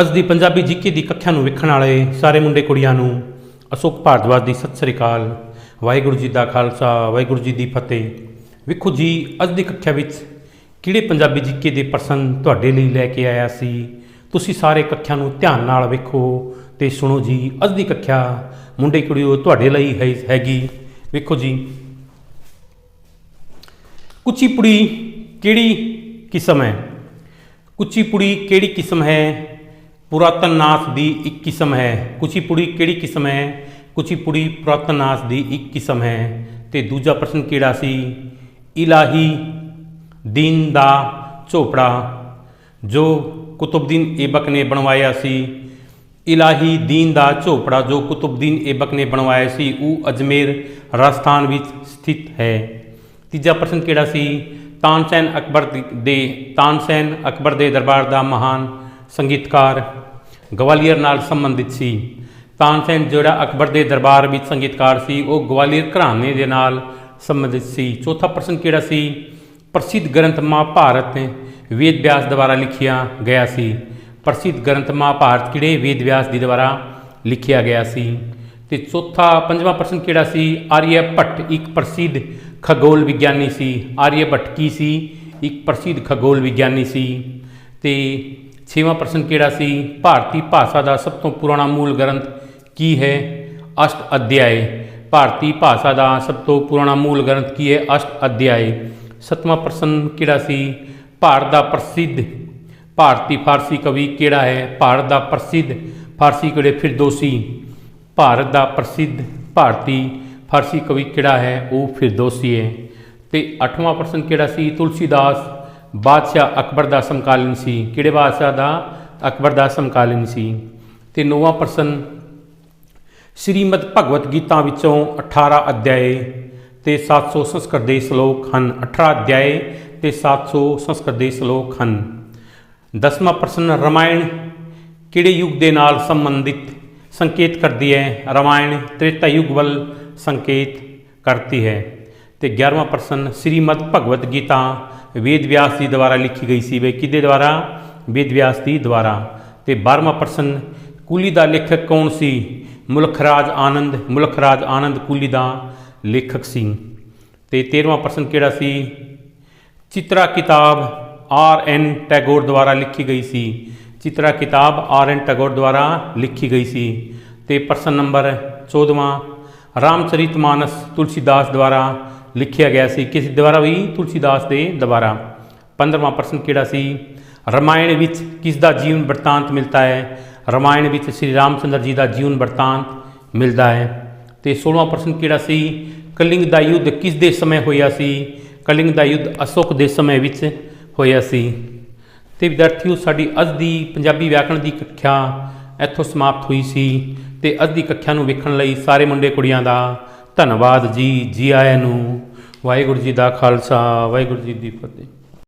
ਅੱਜ ਦੀ ਪੰਜਾਬੀ ਜੀਕੇ ਦੀ ਕੱਖਿਆ ਨੂੰ ਵੇਖਣ ਵਾਲੇ ਸਾਰੇ ਮੁੰਡੇ ਕੁੜੀਆਂ ਨੂੰ ਅਸ਼ੋਕ ਭਾਰਦਵਾਜ ਦੀ ਸਤਿ ਸ੍ਰੀ ਅਕਾਲ, ਵਾਹਿਗੁਰੂ ਜੀ ਦਾ ਖਾਲਸਾ, ਵਾਹਿਗੁਰੂ ਜੀ ਦੀ ਫਤਿਹ। ਵੇਖੋ ਜੀ, ਅੱਜ ਦੀ ਕੱਖਿਆ ਵਿੱਚ ਕਿਹੜੇ ਪੰਜਾਬੀ ਜੀਕੇ ਦੇ ਪ੍ਰਸ਼ਨ ਤੁਹਾਡੇ ਲਈ ਲੈ ਕੇ ਆਇਆ ਸੀ? ਤੁਸੀਂ ਸਾਰੇ ਕੱਖਿਆ ਨੂੰ ਧਿਆਨ ਨਾਲ ਵੇਖੋ ਤੇ ਸੁਣੋ ਜੀ, ਅੱਜ ਦੀ ਕੱਖਿਆ ਮੁੰਡੇ ਕੁੜੀਓ ਤੁਹਾਡੇ ਲਈ ਹੈ, ਹੈਗੀ। ਵੇਖੋ ਜੀ। ਕੁਚੀਪੁੜੀ ਕਿਹੜੀ ਕਿਸਮ ਹੈ? ਕੁਚੀਪੁੜੀ ਕਿਹੜੀ ਕਿਸਮ ਹੈ? ਪੁਰਾਤਨ ਨਾਚ ਦੀ ਇੱਕ ਕਿਸਮ ਹੈ। ਕੁਚੀਪੁੜੀ ਕਿਹੜੀ ਕਿਸਮ ਹੈ? ਕੁਚੀਪੁੜੀ ਪੁਰਾਤਨ ਨਾਚ ਦੀ ਇੱਕ ਕਿਸਮ ਹੈ। ਤੇ ਦੂਜਾ ਪ੍ਰਸ਼ਨ ਕਿਹੜਾ ਸੀ? ਇਲਾਹੀ ਦੀਨ ਦਾ ਝੋਪੜਾ, ਜੋ ਕੁਤੁਬਦੀਨ ਏਬਕ ਨੇ ਬਣਵਾਇਆ ਸੀ। ਇਲਾਹੀ ਦੀਨ ਦਾ ਝੋਪੜਾ, ਜੋ ਕੁਤੁਬਦੀਨ ਏਬਕ ਨੇ ਬਣਵਾਇਆ ਸੀ, ਉਹ ਅਜਮੇਰ ਰਾਜਸਥਾਨ ਵਿੱਚ ਸਥਿਤ ਹੈ। ਤੀਜਾ ਪ੍ਰਸ਼ਨ ਕਿਹੜਾ ਸੀ? ਤਾਨਸੈਨ ਅਕਬਰ ਦੀ- ਦੇ, ਤਾਨਸੈਨ ਅਕਬਰ ਦੇ ਦਰਬਾਰ ਦਾ ਮਹਾਨ ਸੰਗੀਤਕਾਰ ਗਵਾਲੀਅਰ ਨਾਲ ਸੰਬੰਧਿਤ ਸੀ। ਤਾਨਸੈਨ ਜਿਹੜਾ ਅਕਬਰ ਦੇ ਦਰਬਾਰ ਵਿੱਚ ਸੰਗੀਤਕਾਰ ਸੀ, ਉਹ ਗਵਾਲੀਅਰ ਘਰਾਣੇ ਦੇ ਨਾਲ ਸੰਬੰਧਿਤ ਸੀ। ਚੌਥਾ ਪ੍ਰਸ਼ਨ ਕਿਹੜਾ ਸੀ? ਪ੍ਰਸਿੱਧ ਗ੍ਰੰਥ ਮਹਾਭਾਰਤ ਵੇਦ ਵਿਆਸ ਦੁਆਰਾ ਲਿਖਿਆ ਗਿਆ ਸੀ। ਪ੍ਰਸਿੱਧ ਗ੍ਰੰਥ ਮਹਾਭਾਰਤ ਕਿਹੜੇ ਵੇਦ ਵਿਆਸ ਦੀ ਦੁਆਰਾ ਲਿਖਿਆ ਗਿਆ ਸੀ? ਤੇ ਚੌਥਾ, ਪੰਜਵਾਂ ਪ੍ਰਸ਼ਨ ਕਿਹੜਾ ਸੀ? ਆਰੀਆ ਭੱਟ ਇੱਕ ਪ੍ਰਸਿੱਧ ਖਗੋਲ ਵਿਗਿਆਨੀ ਸੀ। ਆਰੀਆ ਭੱਟ ਕੀ ਸੀ? ਇੱਕ ਪ੍ਰਸਿੱਧ ਖਗੋਲ ਵਿਗਿਆਨੀ ਸੀ। ਤੇ ਛੇਵਾਂ ਪ੍ਰਸ਼ਨ ਕਿਹੜਾ ਸੀ? ਭਾਰਤੀ ਭਾਸ਼ਾ ਦਾ ਸਭ ਤੋਂ ਪੁਰਾਣਾ ਮੂਲ ਗ੍ਰੰਥ ਕੀ ਹੈ? ਅਸ਼ਟ ਅਧਿਆਇ ਭਾਰਤੀ ਭਾਸ਼ਾ ਦਾ ਸਭ ਤੋਂ ਪੁਰਾਣਾ ਮੂਲ ਗ੍ਰੰਥ ਕੀ ਹੈ? ਅਸ਼ਟ ਅਧਿਆਏ। ਸਤਵਾਂ ਪ੍ਰਸ਼ਨ ਕਿਹੜਾ ਸੀ? ਭਾਰਤ ਦਾ ਪ੍ਰਸਿੱਧ ਭਾਰਤੀ ਫਾਰਸੀ ਕਵੀ ਕਿਹੜਾ ਹੈ? ਭਾਰਤ ਦਾ ਪ੍ਰਸਿੱਧ ਫਾਰਸੀ ਕਵੀ ਫਿਰਦੌਸੀ ਭਾਰਤ ਦਾ ਪ੍ਰਸਿੱਧ ਭਾਰਤੀ ਫਾਰਸੀ ਕਵੀ ਕਿਹੜਾ ਹੈ? ਉਹ ਫਿਰਦੌਸੀ ਹੈ। ਤੇ 8ਵਾਂ ਪ੍ਰਸ਼ਨ ਕਿਹੜਾ ਸੀ? ਤੁਲਸੀਦਾਸ ਬਾਦਸ਼ਾਹ ਅਕਬਰ ਦਾ ਸਮਕਾਲੀਨ ਸੀ। ਕਿਹੜੇ ਬਾਦਸ਼ਾਹ ਦਾ? ਅਕਬਰ ਦਾ ਸਮਕਾਲੀਨ ਸੀ। ਤੇ ਨੌਵਾਂ ਪ੍ਰਸ਼ਨ, ਸ਼੍ਰੀਮਦ ਭਗਵਤ ਗੀਤਾ ਵਿੱਚੋਂ 18 ਅਧਿਆਏ ਤੇ 700 ਸੰਸਕ੍ਰਿਤ ਦੇ ਸ਼ਲੋਕ ਹਨ। 18 ਅਧਿਆਏ ਤੇ 700 ਸੰਸਕ੍ਰਿਤ ਦੇ ਸ਼ਲੋਕ ਹਨ। ਦਸਵਾਂ ਪ੍ਰਸ਼ਨ, ਰਮਾਇਣ ਕਿਹੜੇ ਯੁੱਗ ਦੇ ਨਾਲ ਸੰਬੰਧਿਤ? ਸੰਕੇਤ ਕਰਦੀ ਹੈ। ਰਮਾਇਣ ਤ੍ਰੇਤਾ ਯੁੱਗ ਵੱਲ ਸੰਕੇਤ ਕਰਦੀ ਹੈ। ਤੇ 11ਵਾਂ ਪ੍ਰਸ਼ਨ ਸ੍ਰੀਮਦ ਭਗਵਤ ਗੀਤਾ ਵੇਦ ਵਿਆਸ ਜੀ ਦੁਆਰਾ ਲਿਖੀ ਗਈ ਸੀ। ਵੇ ਕਿਹਦੇ ਦੁਆਰਾ? ਵੇਦ ਵਿਆਸ ਜੀ ਦੁਆਰਾ। ਤੇ 12ਵਾਂ ਪ੍ਰਸ਼ਨ, ਕੁਲੀ ਦਾ ਲੇਖਕ ਕੌਣ ਸੀ? ਮੁਲਖਰਾਜ ਆਨੰਦ ਮੁਲਖਰਾਜ ਆਨੰਦ ਕੁਲੀ ਦਾ ਲੇਖਕ ਸੀ। ਤੇ 13ਵਾਂ ਪ੍ਰਸ਼ਨ ਕਿਹੜਾ ਸੀ? ਚਿਤਰਾ ਕਿਤਾਬ ਆਰ ਐਨ ਟੈਗੋਰ ਦੁਆਰਾ ਲਿਖੀ ਗਈ ਸੀ। ਚਿਤਰਾ ਕਿਤਾਬ ਆਰ ਐਨ ਟੈਗੋਰ ਦੁਆਰਾ ਲਿਖੀ ਗਈ ਸੀ। ਤੇ ਪ੍ਰਸ਼ਨ ਨੰਬਰ 14ਵਾਂ ਰਾਮਚਰਿਤਮਾਨਸ ਤੁਲਸੀਦਾਸ ਦੁਆਰਾ ਲਿਖਿਆ ਗਿਆ ਸੀ ਕਿਸ ਦੁਆਰਾ ਵੀ ਤੁਲਸੀਦਾਸ ਦੇ ਦੁਆਰਾ 15ਵਾਂ ਪ੍ਰਸ਼ਨ ਕਿਹੜਾ ਸੀ? ਰਮਾਇਣ ਵਿੱਚ ਕਿਸ ਦਾ ਜੀਵਨ ਵਰਤਾਂਤ ਮਿਲਦਾ ਹੈ? ਰਮਾਇਣ ਵਿੱਚ ਸ੍ਰੀ ਰਾਮਚੰਦਰ ਜੀ ਦਾ ਜੀਵਨ ਵਰਤਾਂਤ ਮਿਲਦਾ ਹੈ। ਤੇ 16ਵਾਂ ਪ੍ਰਸ਼ਨ ਕਿਹੜਾ ਸੀ? ਕਲਿੰਗ ਦਾ ਯੁੱਧ ਕਿਸ ਦੇ ਸਮੇਂ ਹੋਇਆ ਸੀ? ਕਲਿੰਗ ਦਾ ਯੁੱਧ ਅਸ਼ੋਕ ਦੇ ਸਮੇਂ ਵਿੱਚ ਹੋਇਆ ਸੀ। ਤੇ ਵਿਦਿਆਰਥੀਓ, ਸਾਡੀ ਅੱਜ ਦੀ ਪੰਜਾਬੀ ਵਿਆਕਰਣ ਦੀ ਕੱਖਿਆ ਇੱਥੋਂ ਸਮਾਪਤ ਹੋਈ ਸੀ। ਤੇ ਅੱਜ ਦੀ ਕੱਖਿਆ ਨੂੰ ਵੇਖਣ ਲਈ ਸਾਰੇ ਮੁੰਡੇ ਕੁੜੀਆਂ ਦਾ ਧੰਨਵਾਦ ਜੀ ਜੀ ਆਇਆਂ ਨੂੰ। ਵਾਹਿਗੁਰੂ ਜੀ ਦਾ ਖਾਲਸਾ ਵਾਹਿਗੁਰੂ ਜੀ ਦੀ ਫਤਿਹ।